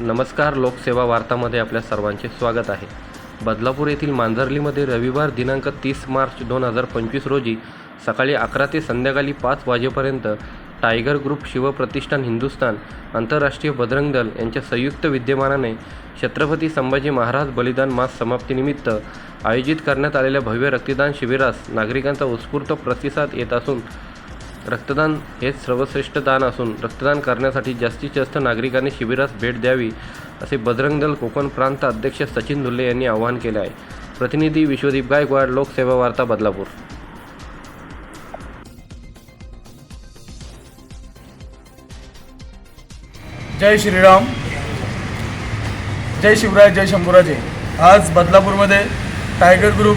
नमस्कार लोकसेवा वार्तामध्ये आपल्या सर्वांचे स्वागत आहे. बदलापूर येथील मांजर्लीमध्ये रविवार दिनांक तीस मार्च दोन हजार पंचवीस रोजी सकाळी अकरा ते संध्याकाळी पाच वाजेपर्यंत टायगर ग्रुप शिवप्रतिष्ठान हिंदुस्थान आंतरराष्ट्रीय बजरंग दल यांच्या संयुक्त विद्यमानाने छत्रपती संभाजी महाराज बलिदान मास समाप्तीनिमित्त आयोजित करण्यात आलेल्या भव्य रक्तदान शिबिरास नागरिकांचा उत्स्फूर्त प्रतिसाद येत असून रक्तदान हेच सर्वश्रेष्ठ दान असून रक्तदान करण्यासाठी जास्तीत जास्त नागरिकांनी शिबिरास भेट द्यावी असे बजरंग दल कोकण प्रांत अध्यक्ष सचिन धुल्ले यांनी आवाहन केले आहे. प्रतिनिधी विश्वदीप गायकवाड लोकसेवा वार्ता बदलापूर. जय श्रीराम. जय शिवराय जय शंभूराजे. आज बदलापूरमध्ये टायगर ग्रुप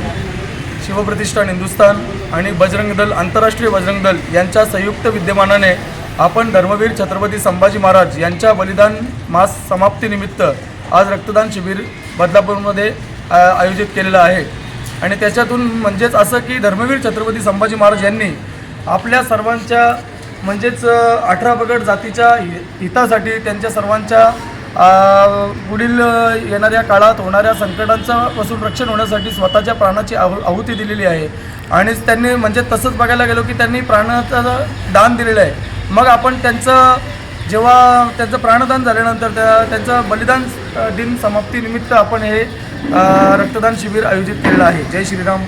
शिवप्रतिष्ठान हिंदुस्थान आणि बजरंग दल आंतरराष्ट्रीय बजरंग दल यांच्या संयुक्त विद्यमानाने आपण धर्मवीर छत्रपती संभाजी महाराज यांच्या बलिदान मास समाप्तीनिमित्त आज रक्तदान शिबिर बदलापूरमध्ये आयोजित केलेलं आहे. आणि त्याच्यातून म्हणजेच असं की धर्मवीर छत्रपती संभाजी महाराज यांनी आपल्या सर्वांच्या म्हणजेच अठरा बगड जातीच्या हि- हितासाठी त्यांच्या सर्वांच्या पुढील येणाऱ्या काळात होणाऱ्या संकटांचापासून रक्षण होण्यासाठी स्वतःच्या प्राणाची आहु आहुती दिलेली आहे. आणि त्यांनी म्हणजे तसंच बघायला गेलो की त्यांनी प्राणाचं दान दिलेलं आहे. मग आपण त्यांचं जेव्हा त्यांचं प्राणदान झाल्यानंतर त्या त्यांचं बलिदान दिन समाप्तीनिमित्त आपण हे रक्तदान शिबिर आयोजित केलेलं आहे. जय श्रीराम.